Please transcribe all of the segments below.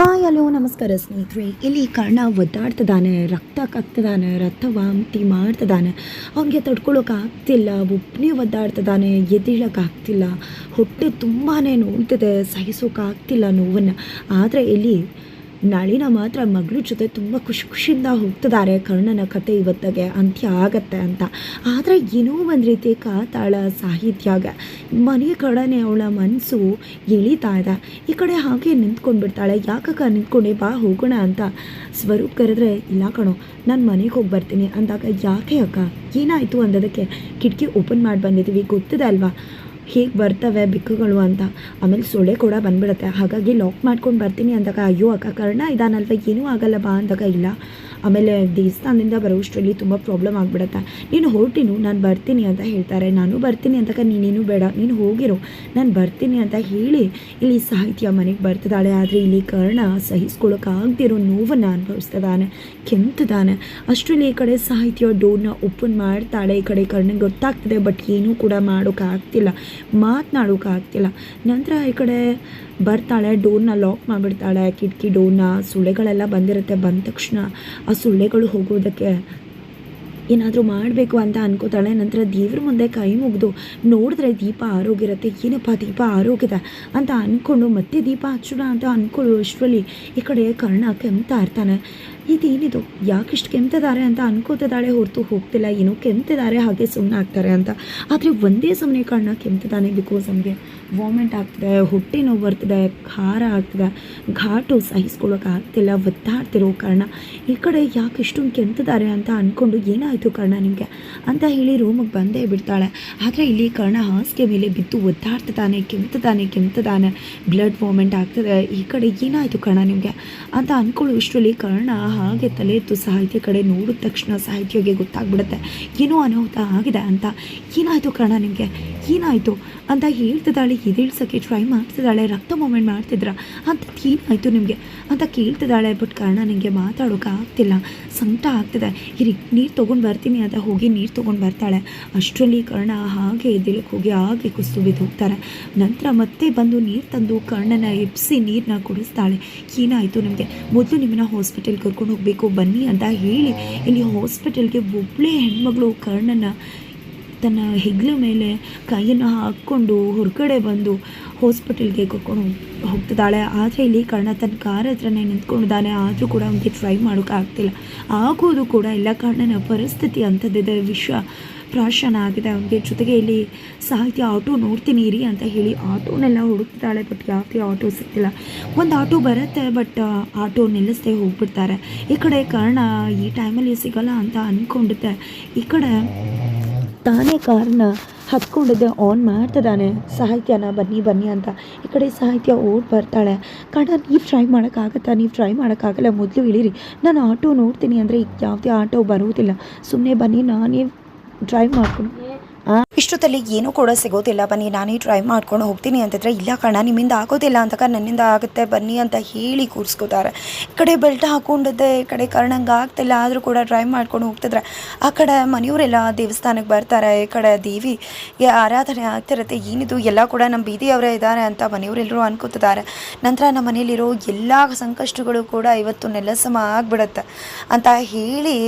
Hi, hello, ನಮಸ್ಕಾರ ಸ್ನೇಹಿತರೆ. ಇಲ್ಲಿ ಕರ್ಣ ಒದ್ದಾಡ್ತಿದ್ದಾನೆ, ರಕ್ತ ಕಕ್ತಿದ್ದಾನೆ ರಕ್ತ ವಾಂತಿ ಮಾಡ್ತಿದ್ದಾನೆ. ಅವನಿಗೆ ತಡ್ಕೊಳ್ಳೋಕ್ಕಾಗ್ತಿಲ್ಲ ಒಬ್ಬನೇ ಒದ್ದಾಡ್ತಿದ್ದಾನೆ ಎದ್ದೇಳೋಕ್ಕಾಗ್ತಿಲ್ಲ ಹೊಟ್ಟೆ ತುಂಬಾ ಸಹಿಸೋಕೆ ಸಹಿಸೋಕ್ಕಾಗ್ತಿಲ್ಲ ನೋವನ್ನು. ಆದರೆ ಇಲ್ಲಿ ನಳಿನ ಮಾತ್ರ ಮಗಳ ಜೊತೆ ತುಂಬ ಖುಷಿ ಖುಷಿಯಿಂದ ಹೋಗ್ತಿದ್ದಾರೆ. ಕರ್ಣನ ಕತೆ ಇವತ್ತಿಗೆ ಅಂತ್ಯ ಆಗತ್ತೆ ಅಂತ. ಆದರೆ ಏನೋ ಒಂದು ರೀತಿ ಕಾತಾಳ ಸಾಹಿತ್ಯಾಗ ಮನೆ ಕಡೆನೆ ಅವಳ ಮನಸ್ಸು ಎಳಿತಾ ಇದೆ. ಈ ಕಡೆ ಹಾಗೆ ನಿಂತ್ಕೊಂಡು ಬಿಡ್ತಾಳೆ ಯಾಕಕ್ಕ ನಿಂತ್ಕೊಂಡೆ? ಬಾ ಹೋಗೋಣ ಅಂತ ಸ್ವರೂಪ್ ಕರೆದ್ರೆ, ಇಲ್ಲ ಕಣೋ, ನಾನು ಮನೆಗೆ ಹೋಗಿ ಬರ್ತೀನಿ ಅಂದಾಗ, ಯಾಕೆ ಅಕ್ಕ? ಏನಾಯಿತು ಅಂದದಕ್ಕೆ ಕಿಟಕಿ ಓಪನ್ ಮಾಡಿ ಬಂದಿದ್ದೀವಿ ಗೊತ್ತಿದೆ ಅಲ್ವಾ? ಹೇಗೆ ಬರ್ತವೆ ಬಿಕ್ಕುಗಳು ಅಂತ. ಆಮೇಲೆ ಸೊಳ್ಳೆ ಕೂಡ ಬಂದ್ಬಿಡುತ್ತೆ. ಹಾಗಾಗಿ ಲಾಕ್ ಮಾಡ್ಕೊಂಡು ಬರ್ತೀನಿ ಅಂದಾಗ, ಅಯ್ಯೋ ಅಕ್ಕ ಕರ್ಣ, ಇದಾನಲ್ವ? ಏನೂ ಆಗಲ್ಲ ಬಾ ಅಂದಾಗ, ಇಲ್ಲ. ಆಮೇಲೆ ದೇವಸ್ಥಾನದಿಂದ ಬರೋಷ್ಟರಲ್ಲಿ ತುಂಬ ಪ್ರಾಬ್ಲಮ್ ಆಗಿಬಿಡತ್ತೆ. ನೀನು ಹೊರಟಿನು, ನಾನು ಬರ್ತೀನಿ ಅಂತ ಹೇಳ್ತಾರೆ. ನಾನು ಬರ್ತೀನಿ ಅಂತ ನೀನೇನು ಬೇಡ. ನೀನು ಹೋಗಿರೋ. ನಾನು ಬರ್ತೀನಿ ಅಂತ ಹೇಳಿ ಇಲ್ಲಿ ಸಾಹಿತ್ಯ ಮನೆಗೆ ಬರ್ತದಾಳೆ ಆದರೆ ಇಲ್ಲಿ ಕರ್ಣ ಸಹಿಸ್ಕೊಳ್ಳೋಕ್ಕಾಗದಿರೋ ನೋವನ್ನು ಅನುಭವಿಸ್ತದಾನೆ ಕೆಂತದಾನೆ. ಅಷ್ಟರಲ್ಲಿ ಈ ಕಡೆ ಸಾಹಿತ್ಯ ಡೋರ್ನ ಓಪನ್ ಮಾಡ್ತಾಳೆ. ಈ ಕಡೆ ಕರ್ಣಗೆ ಗೊತ್ತಾಗ್ತದೆ, ಬಟ್ ಏನೂ ಕೂಡ ಮಾಡೋಕ್ಕಾಗ್ತಿಲ್ಲ ಮಾತನಾಡೋಕ್ಕಾಗ್ತಿಲ್ಲ ನಂತರ ಈ ಕಡೆ ಬರ್ತಾಳೆ, ಡೋರ್ನ ಲಾಕ್ ಮಾಡಿಬಿಡ್ತಾಳೆ, ಕಿಟಕಿ, ಡೋರ್ನ, ಸೊಳ್ಳೆಗಳೆಲ್ಲ ಬಂದಿರುತ್ತೆ ಬಂದ ತಕ್ಷಣ. ಆ ಸೊಳ್ಳೆಗಳು ಹೋಗೋದಕ್ಕೆ ಏನಾದರೂ ಮಾಡಬೇಕು ಅಂತ ಅನ್ಕೋತಾಳೆ. ನಂತರ ದೇವ್ರ ಮುಂದೆ ಕೈ ಮುಗಿದು ನೋಡಿದ್ರೆ ದೀಪ ಆರೋಗ್ಯ ಇರುತ್ತೆ. ಏನಪ್ಪ ದೀಪ ಆರೋಗ್ಯದ ಅಂತ ಅಂದ್ಕೊಂಡು ಮತ್ತೆ ದೀಪ ಹಚ್ಚೋಣ ಅಂತ ಅಂದ್ಕೊಳ್ಳೋ ಅಷ್ಟರಲ್ಲಿ ಈ ಕಡೆ ಕರ್ಣ ಕೆಮ್ತಾ ಇರ್ತಾನೆ. ಇದೇನಿದು? ಯಾಕಿಷ್ಟು ಕೆಮ್ತಿದ್ದಾರೆ ಅಂತ ಅನ್ಕೋತಿದ್ದಾಳೆ ಹೊರತು ಹೋಗ್ತಿಲ್ಲ. ಏನೋ ಕೆಮ್ತಿದ್ದಾರೆ ಹಾಗೆ ಸುಮ್ಮನೆ ಆಗ್ತಾರೆ ಅಂತ. ಆದರೆ ಒಂದೇ ಸಮನೆ ಕರ್ಣ ಕೆಮ್ತಿದ್ದಾನೆ ಬಿಕಾಸ್ ನಮಗೆ. ವಾಮಿಟ್ ಆಗ್ತಿದೆ, ಹೊಟ್ಟೆ ನೋವು ಬರ್ತಿದೆ, ಖಾರ ಆಗ್ತಿದೆ, ಘಾಟು ಸಹಿಸ್ಕೊಳ್ಳೋಕ್ಕಾಗ್ತಿಲ್ಲ ಒದ್ದಾಡ್ತಿರೋ ಕಾರಣ. ಈ ಕಡೆ ಯಾಕೆ ಇಷ್ಟೊಂದು ಕೆಂತಿದ್ದಾರೆ ಅಂತ ಅಂದ್ಕೊಂಡು ಏನಾಯಿತು ಕರ್ಣ ನಿಮಗೆ? ಅಂತ ಹೇಳಿ ರೂಮಿಗೆ ಬಂದೇ ಬಿಡ್ತಾಳೆ. ಆದರೆ ಇಲ್ಲಿ ಕರ್ಣ ಹಾಸಿಗೆ ಮೇಲೆ ಬಿದ್ದು ಒದ್ದಾಡ್ತಿದ್ದಾನೆ ಕೆಂತದಾನೆ ಕೆಂತದಾನೆ ಬ್ಲಡ್ ವಾಮಿಟ್ ಆಗ್ತದೆ. ಈ ಕಡೆ ಏನಾಯಿತು ಕರ್ಣ ನಿಮಗೆ? ಅಂತ ಅಂದ್ಕೊಳ್ಳೋ ಇಷ್ಟರಲ್ಲಿ ಕರ್ಣ ಹಾಗೆ ತಲೆ ಎತ್ತು ಸಾಹಿತ್ಯ ಕಡೆ ನೋಡಿದ ತಕ್ಷಣ ಸಾಹಿತ್ಯಗೆ ಗೊತ್ತಾಗ್ಬಿಡುತ್ತೆ. ಏನೋ ಅನಾಹುತ ಆಗಿದೆ ಅಂತ. ಏನಾಯಿತು ಕರ್ಣ ನಿಮಗೆ? ಏನಾಯಿತು? ಅಂತ ಹೇಳ್ತಿದ್ದಾಳೆ ಎದೇಳ್ಸೋಕ್ಕೆ ಟ್ರೈ ಮಾಡ್ತಿದ್ದಾಳೆ, ರಕ್ತ ಮೂಮೆಂಟ್ ಮಾಡ್ತಿದ್ರ? ಅಂತ ಏನಾಯಿತು ನಿಮಗೆ? ಅಂತ ಕೇಳ್ತಿದ್ದಾಳೆ ಬಟ್ ಕಾರಣ ಮಾತಾಡೋಕೆ ಆಗ್ತಿಲ್ಲ. ಸಂಕಟ ಆಗ್ತಿದೆ. ಇರಿ, ನೀರು ತೊಗೊಂಡು ಬರ್ತೀನಿ ಅಂತ ಹೋಗಿ ನೀರು ತೊಗೊಂಡು ಬರ್ತಾಳೆ. ಅಷ್ಟರಲ್ಲಿ ಕರ್ಣ ಹಾಗೆ ಎದಿಲಕ್ಕೆ ಹೋಗಿ ಹಾಗೆ ಕುಸ್ತು ಬಿದ್ದು ಹೋಗ್ತಾರೆ ನಂತರ ಮತ್ತೆ ಬಂದು ನೀರು ತಂದು ಕರ್ಣನ ಎಬ್ಸಿ ನೀರನ್ನ ಕುಡಿಸ್ತಾಳೆ. ಏನಾಯಿತು ನಿಮಗೆ? ಮೊದಲು ನಿಮ್ಮನ್ನ ಹಾಸ್ಪಿಟಲ್ಗೆ ಕರ್ಕೊಂಡು ಹೋಗಬೇಕು, ಬನ್ನಿ ಅಂತ ಹೇಳಿ. ಇಲ್ಲಿ ಹಾಸ್ಪಿಟಲ್ಗೆ ಒಬ್ಬಳೇ ಹೆಣ್ಮಗಳು ಕರ್ಣನ ತನ್ನ ಹೆಗ್ಲ ಮೇಲೆ ಕೈಯನ್ನು ಹಾಕ್ಕೊಂಡು ಹೊರಗಡೆ ಬಂದು ಹಾಸ್ಪಿಟಲ್ಗೆ ಕರ್ಕೊಂಡು ಹೋಗ್ ಹೋಗ್ತಿದ್ದಾಳೆ. ಆದರೆ ಇಲ್ಲಿ ಕರ್ಣ ತನ್ನ ಕಾರ್ ಹತ್ರನೇ ನಿಂತ್ಕೊಂಡಿದ್ದಾನೆ. ಆದರೂ ಕೂಡ ಅವನಿಗೆ ಟ್ರೈ ಮಾಡೋಕೆ ಆಗ್ತಿಲ್ಲ. ಆಗೋದು ಕೂಡ ಇಲ್ಲ. ಕಾರಣನ ಪರಿಸ್ಥಿತಿ ಅಂಥದ್ದಿದೆ. ವಿಶ್ವ ಪ್ರಾಶನ ಆಗಿದೆ. ಅವನಿಗೆ ಜೊತೆಗೆ ಇಲ್ಲಿ ಸಾಹಿತ್ಯ ಆಟೋ ನೋಡ್ತೀನಿ, ಇರಿ ಅಂತ ಹೇಳಿ ಆಟೋನೆಲ್ಲ ಹುಡುಕ್ತಿದ್ದಾಳೆ. ಬಟ್ ಯಾವುದೇ ಆಟೋ ಸಿಗ್ತಿಲ್ಲ. ಒಂದು ಆಟೋ ಬರುತ್ತೆ ಬಟ್ ಆಟೋ ನಿಲ್ಲಿಸ್ದೆ ಹೋಗ್ಬಿಡ್ತಾರೆ. ಈ ಕಡೆ ಕರ್ಣ ಈ ಟೈಮಲ್ಲಿ ಸಿಗಲ್ಲ ಅಂತ ಅಂದ್ಕೊಂಡಿದ್ದೆ ಈ ಕಡೆ ತಾನೇ ಕಾರನ್ನ ಹತ್ಕೊಂಡಿದ್ದೆ ಆನ್ ಮಾಡ್ತಿದ್ದಾನೆ ಸಾಹಿತ್ಯನ ಬನ್ನಿ ಬನ್ನಿ ಅಂತ. ಈ ಕಡೆ ಸಾಹಿತ್ಯ ಓಡ್ ಬರ್ತಾಳೆ. ಕಣ ನೀವು ಟ್ರೈ ಮಾಡೋಕ್ಕಾಗತ್ತಾ? ನೀವು ಟ್ರೈ ಮಾಡೋಕ್ಕಾಗಲ್ಲ. ಮೊದಲು ಇಳಿರಿ. ನಾನು ಆಟೋ ನೋಡ್ತೀನಿ ಅಂದರೆ ಯಾವುದೇ ಆಟೋ ಬರುವುದಿಲ್ಲ. ಸುಮ್ಮನೆ ಬನ್ನಿ, ನಾನೇ ಡ್ರೈವ್ ಮಾಡ್ಕೊಂಡು ಇಷ್ಟೊತ್ತಲ್ಲಿ ಏನೂ ಕೂಡ ಸಿಗೋದಿಲ್ಲ. ಬನ್ನಿ, ನಾನೇ ಟ್ರೈ ಮಾಡ್ಕೊಂಡು ಹೋಗ್ತೀನಿ ಅಂತಿದ್ರೆ, ಇಲ್ಲ ಕಣ, ನಿಮ್ಮಿಂದ ಆಗೋದಿಲ್ಲ ಅಂತ ನನ್ನಿಂದ ಆಗುತ್ತೆ, ಬನ್ನಿ ಅಂತ ಹೇಳಿ ಕೂರಿಸ್ಕೋತಾರೆ. ಈ ಕಡೆ ಬೆಲ್ಟ್ ಹಾಕೊಂಡಿದ್ದೆ, ಈ ಕಡೆ ಕರ್ಣಂಗೆ ಆಗ್ತಿಲ್ಲ, ಆದರೂ ಕೂಡ ಟ್ರೈ ಮಾಡ್ಕೊಂಡು ಹೋಗ್ತಿದ್ರೆ. ಆ ಕಡೆ ಮನೆಯವರೆಲ್ಲ ದೇವಸ್ಥಾನಕ್ಕೆ ಬರ್ತಾರೆ, ಈ ಕಡೆ ದೇವಿ ಆರಾಧನೆ ಆಗ್ತಿರುತ್ತೆ, ಏನಿದು, ಎಲ್ಲ ಕೂಡ ನಮ್ಮ ಬೀದಿಯವರೇ ಇದ್ದಾರೆ ಅಂತ ಮನೆಯವರೆಲ್ಲರೂ ಅನ್ಕೋತಿದ್ದಾರೆ. ನಂತರ ನಮ್ಮ ಮನೆಯಲ್ಲಿರೋ ಎಲ್ಲ ಸಂಕಷ್ಟಗಳು ಕೂಡ ಇವತ್ತು ನೆಲಸಮ ಆಗಿಬಿಡುತ್ತೆ ಅಂತ ಹೇಳಿ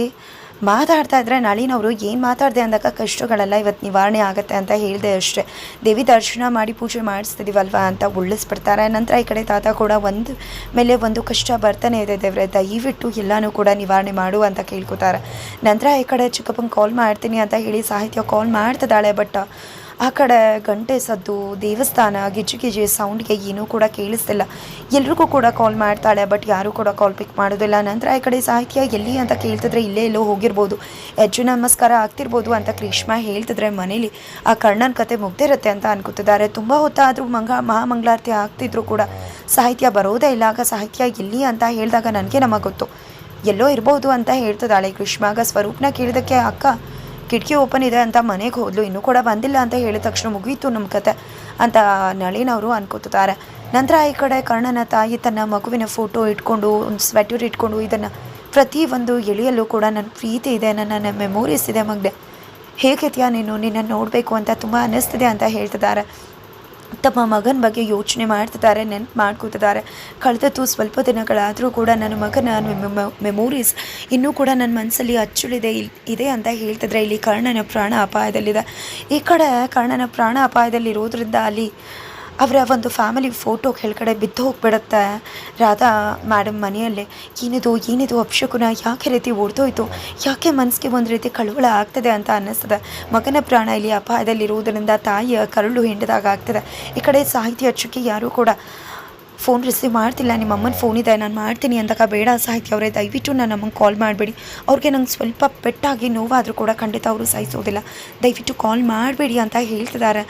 ಮಾತಾಡ್ತಾ ಇದ್ರೆ ನಳಿನವರು ಏನು ಮಾತಾಡಿದೆ ಅಂದಾಗ ಕಷ್ಟಗಳೆಲ್ಲ ಇವತ್ತು ನಿವಾರಣೆ ಆಗುತ್ತೆ ಅಂತ ಹೇಳಿದೆ ಅಷ್ಟೇ. ದೇವಿ ದರ್ಶನ ಮಾಡಿ ಪೂಜೆ ಮಾಡಿಸ್ತಿದ್ದೀವಲ್ವ ಅಂತ ಉಳ್ಳಿಸ್ಬಿಡ್ತಾರೆ. ನಂತರ ಈ ಕಡೆ ತಾತ ಕೂಡ ಒಂದು ಮೇಲೆ ಒಂದು ಕಷ್ಟ ಬರ್ತಾನೆ ಇದೆ ದೇವರೇ. ದಯವಿಟ್ಟು ಎಲ್ಲನೂ ಕೂಡ ನಿವಾರಣೆ ಮಾಡು ಅಂತ ಕೇಳ್ಕೊತಾರೆ. ನಂತರ ಈ ಕಡೆ ಚಿಕ್ಕಪ್ಪನ ಕಾಲ್ ಮಾಡ್ತೀನಿ ಅಂತ ಹೇಳಿ ಸಾಹಿತ್ಯ ಕಾಲ್ ಮಾಡ್ತಿದ್ದಾಳೆ ಬಟ್ ಆ ಕಡೆ ಗಂಟೆ ಸದ್ದು, ದೇವಸ್ಥಾನ ಗಿಜ್ಜೆ ಸೌಂಡ್ಗೆ ಏನೂ ಕೂಡ ಕೇಳಿಸ್ತಿಲ್ಲ. ಎಲ್ರಿಗೂ ಕೂಡ ಕಾಲ್ ಮಾಡ್ತಾಳೆ ಬಟ್ ಯಾರೂ ಕೂಡ ಕಾಲ್ ಪಿಕ್ ಮಾಡೋದಿಲ್ಲ. ನಂತರ ಈ ಕಡೆ ಸಾಹಿತ್ಯ ಎಲ್ಲಿ ಅಂತ ಕೇಳ್ತಿದ್ರೆ ಇಲ್ಲೇ ಎಲ್ಲೋ ಹೋಗಿರ್ಬೋದು. ಹೆಚ್ಚು ನಮಸ್ಕಾರ ಆಗ್ತಿರ್ಬೋದು ಅಂತ ಕ್ರೀಷ್ಮಾ ಹೇಳ್ತಿದ್ರೆ ಮನೇಲಿ ಆ ಕರ್ಣನ ಕತೆ ಮುಗ್ದಿರುತ್ತೆ ಅಂತ ಅನ್ಕೋತಿದ್ದಾರೆ. ತುಂಬ ಹೊತ್ತಾದರೂ ಮಂಗ ಮಹಾಮಂಗಳಾರತಿ ಆಗ್ತಿದ್ರು ಕೂಡ. ಸಾಹಿತ್ಯ ಬರೋದೇ ಇಲ್ಲ. ಆಗ ಸಾಹಿತ್ಯ ಎಲ್ಲಿ ಅಂತ ಹೇಳಿದಾಗ ನನಗೆ ನಮಗೆ ಗೊತ್ತು ಎಲ್ಲೋ ಇರ್ಬೋದು ಅಂತ ಹೇಳ್ತದಾಳೆ ಕೃಷ್ಣಾಗ ಸ್ವರೂಪನ ಕೇಳಿದಕ್ಕೆ ಅಕ್ಕ ಕಿಟಕಿ ಓಪನ್ ಇದೆ ಅಂತ ಮನೆಗೆ ಹೋದ್ಲು, ಇನ್ನೂ ಕೂಡ ಬಂದಿಲ್ಲ ಅಂತ ಹೇಳಿದ ತಕ್ಷಣ ಮುಗಿಯಿತು ನಮ್ಮ ಕತೆ ಅಂತ ನಳಿನವರು ಅನ್ಕೋತಾರೆ ನಂತರ ಈ ಕಡೆ ಕರ್ಣನ ತಾಯಿ ತನ್ನ ಮಗುವಿನ ಫೋಟೋ ಇಟ್ಕೊಂಡು, ಒಂದು ಸ್ವೆಟರ್ ಇಟ್ಕೊಂಡು ಇದನ್ನು ಪ್ರತಿ ಒಂದು ಎಳೆಯಲ್ಲೂ ಕೂಡ ನನ್ನ ಪ್ರೀತಿ ಇದೆ, ನನ್ನ ಮೆಮೊರೀಸ್ ಇದೆ ಮಗ್ದೆ ಹೇಗಿದೆಯಾ ನೀನು ನಿನ್ನನ್ನು ನೋಡಬೇಕು ಅಂತ ತುಂಬ ಅನ್ನಿಸ್ತಿದೆ ಅಂತ ಹೇಳ್ತಿದ್ದಾರೆ. ತಮ್ಮ ಮಗನ ಬಗ್ಗೆ ಯೋಚನೆ ಮಾಡ್ತಿದ್ದಾರೆ, ನೆನ್ಪು ಮಾಡ್ಕೋತಿದ್ದಾರೆ. ಕಳೆದದ್ದು ಸ್ವಲ್ಪ ದಿನಗಳಾದರೂ ಕೂಡ ನನ್ನ ಮಗನ ಮೆಮೊರೀಸ್ ಇನ್ನೂ ಕೂಡ ನನ್ನ ಮನಸ್ಸಲ್ಲಿ ಅಚ್ಚುಳಿದೆ ಇದೆ ಅಂತ ಹೇಳ್ತಿದ್ರೆ ಇಲ್ಲಿ ಕರ್ಣನ ಪ್ರಾಣ ಅಪಾಯದಲ್ಲಿದೆ. ಈ ಕಡೆ ಕರ್ಣನ ಪ್ರಾಣ ಅಪಾಯದಲ್ಲಿರೋದ್ರಿಂದ ಅಲ್ಲಿ ಅವರ ಒಂದು ಫ್ಯಾಮಿಲಿ ಫೋಟೋ ಕೆಳಗಡೆ ಬಿದ್ದು ಹೋಗ್ಬಿಡುತ್ತೆ. ರಾಧಾ ಮೇಡಮ್ ಮನೆಯಲ್ಲೇ, ಏನಿದು ಏನಿದು ಅಪ್ಶಕುನ ಯಾಕೆ ರೀತಿ ಓಡ್ದೋಯ್ತು ಯಾಕೆ ಮನಸ್ಸಿಗೆ ಒಂದು ರೀತಿ ಕಳವಳ ಆಗ್ತದೆ ಅಂತ ಅನ್ನಿಸ್ತದೆ. ಮಗನ ಪ್ರಾಣ ಇಲ್ಲಿ ಅಪಾಯದಲ್ಲಿರುವುದರಿಂದ ತಾಯಿಯ ಕರುಳು ಹಿಂಡಿದಾಗ ಆಗ್ತದೆ. ಈ ಕಡೆ ಸಾಹಿತ್ಯ ಹಚ್ಚಕ್ಕೆ ಯಾರೂ ಕೂಡ ಫೋನ್ ರಿಸೀವ್ ಮಾಡ್ತಿಲ್ಲ, ನಿಮ್ಮ ಅಮ್ಮನ ಫೋನ್ ಇದೆ, ನಾನು ಮಾಡ್ತೀನಿ ಅಂದಾಗ ಬೇಡ ಸಾಹಿತ್ಯ ಅವರೇ, ದಯವಿಟ್ಟು ನನ್ನ ಅಮ್ಮಂಗೆ ಕಾಲ್ ಮಾಡಬೇಡಿ. ಅವ್ರಿಗೆ ನಂಗೆ ಸ್ವಲ್ಪ ಪೆಟ್ಟಾಗಿ ನೋವಾದರೂ ಕೂಡ ಖಂಡಿತ ಅವರು ಸಹಿಸೋದಿಲ್ಲ. ದಯವಿಟ್ಟು ಕಾಲ್ ಮಾಡಬೇಡಿ ಅಂತ ಹೇಳ್ತಿದ್ದಾರೆ.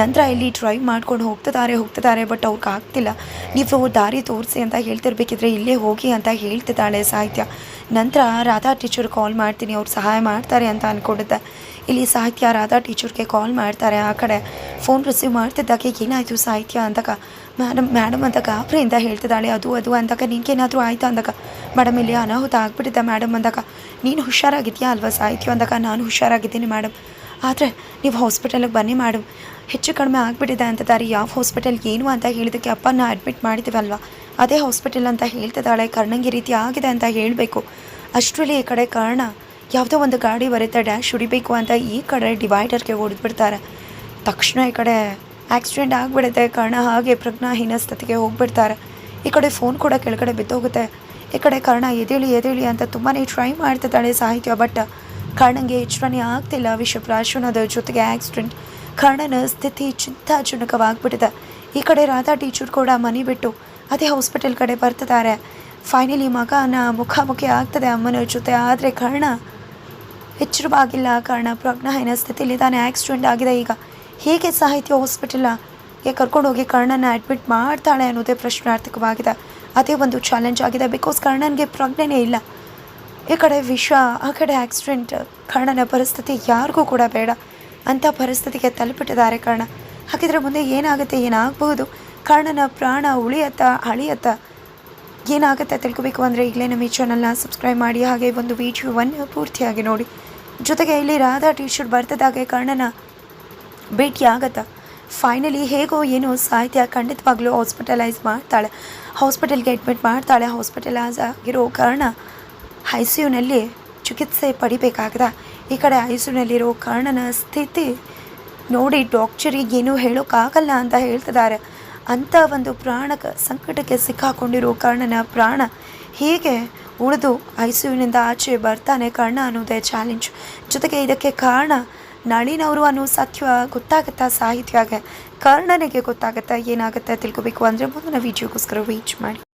ನಂತರ ಇಲ್ಲಿ ಡ್ರೈವ್ ಮಾಡ್ಕೊಂಡು ಹೋಗ್ತಿದ್ದಾರೆ ಹೋಗ್ತಿದ್ದಾರೆ ಬಟ್ ಅವ್ರಿಗೆ ಆಗ್ತಿಲ್ಲ. ನೀವು ದಾರಿ ತೋರಿಸಿ ಅಂತ ಹೇಳ್ತಿರ್ಬೇಕಿದ್ರೆ ಇಲ್ಲೇ ಹೋಗಿ ಅಂತ ಹೇಳ್ತಿದ್ದಾಳೆ ಸಾಹಿತ್ಯ. ನಂತರ ರಾಧಾ ಟೀಚರ್ ಕಾಲ್ ಮಾಡ್ತೀನಿ, ಅವ್ರು ಸಹಾಯ ಮಾಡ್ತಾರೆ ಅಂತ ಅಂದ್ಕೊಂಡಿದ್ದೆ ಇಲ್ಲಿ ಸಾಹಿತ್ಯ ರಾಧಾ ಟೀಚರ್ಗೆ ಕಾಲ್ ಮಾಡ್ತಾರೆ ಆ ಕಡೆ. ಫೋನ್ ರಿಸೀವ್ ಮಾಡ್ತಿದ್ದಾಗ ಏನಾಯಿತು ಸಾಹಿತ್ಯ ಅಂದಾಗ ಮೇಡಮ್ ಮೇಡಮ್ ಅಂತ ಗಾಬರಿಯಿಂದ ಹೇಳ್ತಿದ್ದಾಳೆ, ಅದು ಅದು ಅಂದಾಗ ನಿನ್ಗೇನಾದರೂ ಆಯಿತು? ಅಂದಾಗ ಮೇಡಮ್ ಇಲ್ಲಿ ಅನಾಹುತ ಆಗ್ಬಿಟ್ಟಿದ್ದೆ ಮೇಡಮ್ ಅಂದಾಗ. ನೀನು ಹುಷಾರಾಗಿದೆಯಾ ಅಲ್ವಾ ಸಾಯ್ತು ಅಂದಾಗ, ನಾನು ಹುಷಾರಾಗಿದ್ದೀನಿ ಮೇಡಮ್ ಆದರೆ ನೀವು ಹಾಸ್ಪಿಟಲಿಗೆ ಬನ್ನಿ ಮೇಡಮ್ ಹೆಚ್ಚು ಕಡಿಮೆ ಆಗಿಬಿಟ್ಟಿದೆ ದಾರಿ, ಯಾವ ಹಾಸ್ಪಿಟಲ್ ಏನು ಅಂತ ಹೇಳಿದಕ್ಕೆ ಅಪ್ಪನ ಅಡ್ಮಿಟ್ ಮಾಡಿದ್ದೀವಲ್ವ? ಅದೇ ಹಾಸ್ಪಿಟಲ್ ಅಂತ ಹೇಳ್ತಿದ್ದಾಳೆ ಕರ್ಣಂಗೆ ರೀತಿ ಆಗಿದೆ ಅಂತ ಹೇಳಬೇಕು. ಅಷ್ಟರಲ್ಲಿ ಈ ಕಡೆ ಕಾರಣ, ಯಾವುದೋ ಒಂದು ಗಾಡಿ ಬರುತ್ತೆ ಡ್ಯಾಶ್ ಹುಡಿಬೇಕು ಅಂತ ಈ ಕಡೆ ಡಿವೈಡರ್ಗೆ ಹೊಡೆದ್ಬಿಡ್ತಾರೆ. ತಕ್ಷಣ ಈ ಕಡೆ ಆಕ್ಸಿಡೆಂಟ್ ಆಗಿಬಿಡುತ್ತೆ ಕರ್ಣ ಹಾಗೆ ಪ್ರಜ್ಞಾಹೀನ ಸ್ಥಿತಿಗೆ ಹೋಗ್ಬಿಡ್ತಾರೆ. ಈ ಕಡೆ ಫೋನ್ ಕೂಡ ಕೆಳಗಡೆ ಬಿದ್ದೋಗುತ್ತೆ. ಈ ಕಡೆ ಕರ್ಣ ಎದೇಳಿ ಎದೇಳಿ ಅಂತ ತುಂಬಾ ಟ್ರೈ ಮಾಡ್ತಿದ್ದಾಳೆ ಸಾಹಿತ್ಯ ಬಟ್ ಕರ್ಣಂಗೆ ಎಚ್ಚರಣೆ ಆಗ್ತಿಲ್ಲ. ವಿಶ್ವಪ್ರಾಶುನದ ಜೊತೆಗೆ ಆಕ್ಸಿಡೆಂಟ್ ಕರ್ಣನ ಸ್ಥಿತಿ ಚಿಂತಾಜನಕವಾಗ್ಬಿಟ್ಟಿದೆ. ಈ ಕಡೆ ರಾಧಾ ಟೀಚರ್ ಕೂಡ ಮನೆ ಬಿಟ್ಟು ಅದೇ ಹಾಸ್ಪಿಟಲ್ ಕಡೆ ಬರ್ತಿದ್ದಾರೆ. ಫೈನಲಿ ಮಗನ ಮುಖಾಮುಖಿ ಆಗ್ತದೆ ಅಮ್ಮನ ಜೊತೆ, ಆದರೆ ಕರ್ಣ ಎಚ್ಚರವಾಗಿಲ್ಲ. ಕರ್ಣ ಪ್ರಜ್ಞಾಹೀನ ತಾನೇ ಆಕ್ಸಿಡೆಂಟ್ ಆಗಿದೆ ಈಗ. ಹೇಗೆ ಸಾಹಿತ್ಯ ಕರ್ಕೊಂಡು ಕರ್ಕೊಂಡೋಗಿ ಕರ್ಣನ ಅಡ್ಮಿಟ್ ಮಾಡ್ತಾಳೆ ಅನ್ನೋದೇ ಪ್ರಶ್ನಾರ್ಥಕವಾಗಿದೆ. ಅದೇ ಒಂದು ಚಾಲೆಂಜ್ ಆಗಿದೆ. ಬಿಕಾಸ್ ಕರ್ಣನ್ಗೆ ಪ್ರಜ್ಞೆನೇ ಇಲ್ಲ. ಈ ಕಡೆ ವಿಷ, ಆ ಕಡೆ ಆಕ್ಸಿಡೆಂಟ್ ಕರ್ಣನ ಪರಿಸ್ಥಿತಿ ಯಾರಿಗೂ ಕೂಡ ಬೇಡ ಅಂಥ ಪರಿಸ್ಥಿತಿಗೆ ತಲುಪಿಟ್ಟಿದ್ದಾರೆ ಕರ್ಣ. ಹಾಗಿದ್ರೆ ಮುಂದೆ ಏನಾಗುತ್ತೆ? ಏನಾಗಬಹುದು? ಕರ್ಣನ ಪ್ರಾಣ ಉಳಿಯತ್ತ, ಅಳಿಯತ್ತ ಏನಾಗುತ್ತೆ ತಿಳ್ಕೊಬೇಕು ಅಂದರೆ ಈಗಲೇ ನಮ್ಮ ಈ ಚಾನಲ್ನ ಸಬ್ಸ್ಕ್ರೈಬ್ ಮಾಡಿ, ಹಾಗೆ ಒಂದು ವಿಡಿಯೋವನ್ನು ಪೂರ್ತಿಯಾಗಿ ನೋಡಿ. ಜೊತೆಗೆ ಇಲ್ಲಿ ರಾಧಾ ಟಿ ಶರ್ಟ್ ಬರ್ತಿದ್ದಾಗೆ ಕರ್ಣನ ಭೇಟಿ ಆಗತ್ತಾ ಫೈನಲಿ ಹೇಗೋ ಏನೋ ಸಾಹಿತ್ಯ ಖಂಡಿತವಾಗ್ಲೂ ಹಾಸ್ಪಿಟಲೈಸ್ ಮಾಡ್ತಾಳೆ. ಹಾಸ್ಪಿಟಲ್ಗೆ ಅಡ್ಮಿಟ್ ಮಾಡ್ತಾಳೆ. ಹಾಸ್ಪಿಟಲೈಸ್ ಆಗಿರೋ ಕಾರಣ ಐ ಸಿ ಯುನಲ್ಲಿ ಚಿಕಿತ್ಸೆ ಪಡಿಬೇಕಾಗದ. ಈ ಕಡೆ ಐ ಸಿ ಯುನಲ್ಲಿರೋ ಕಾರಣನ ಸ್ಥಿತಿ ನೋಡಿ ಡಾಕ್ಟರಿಗೆ ಏನೂ ಹೇಳೋಕ್ಕಾಗಲ್ಲ ಅಂತ ಹೇಳ್ತಿದ್ದಾರೆ. ಅಂಥ ಒಂದು ಪ್ರಾಣಕ್ಕೆ ಸಂಕಟಕ್ಕೆ ಸಿಕ್ಕಾಕೊಂಡಿರೋ ಕರ್ಣನ ಪ್ರಾಣ ಹೀಗೆ ಉಳಿದು ಐ ಸಿ ಯುನಿಂದ ಆಚೆ ಬರ್ತಾನೆ ಕರ್ಣ ಅನ್ನೋದೇ ಚಾಲೆಂಜ್ ಜೊತೆಗೆ ಇದಕ್ಕೆ ಕಾರಣ ನಳಿನವರು ಅನ್ನೋ ಸತ್ಯ ಗೊತ್ತಾಗುತ್ತಾ? ಸಾಹಿತ್ಯಗೆ ಕರ್ಣನಿಗೆ ಗೊತ್ತಾಗುತ್ತಾ? ಏನಾಗುತ್ತೆ ತಿಳ್ಕೊಬೇಕು ಅಂದರೆ ಮುಂದಿನ ವೀಡಿಯೋಗೋಸ್ಕರ ವೇಟ್ ಮಾಡಿ.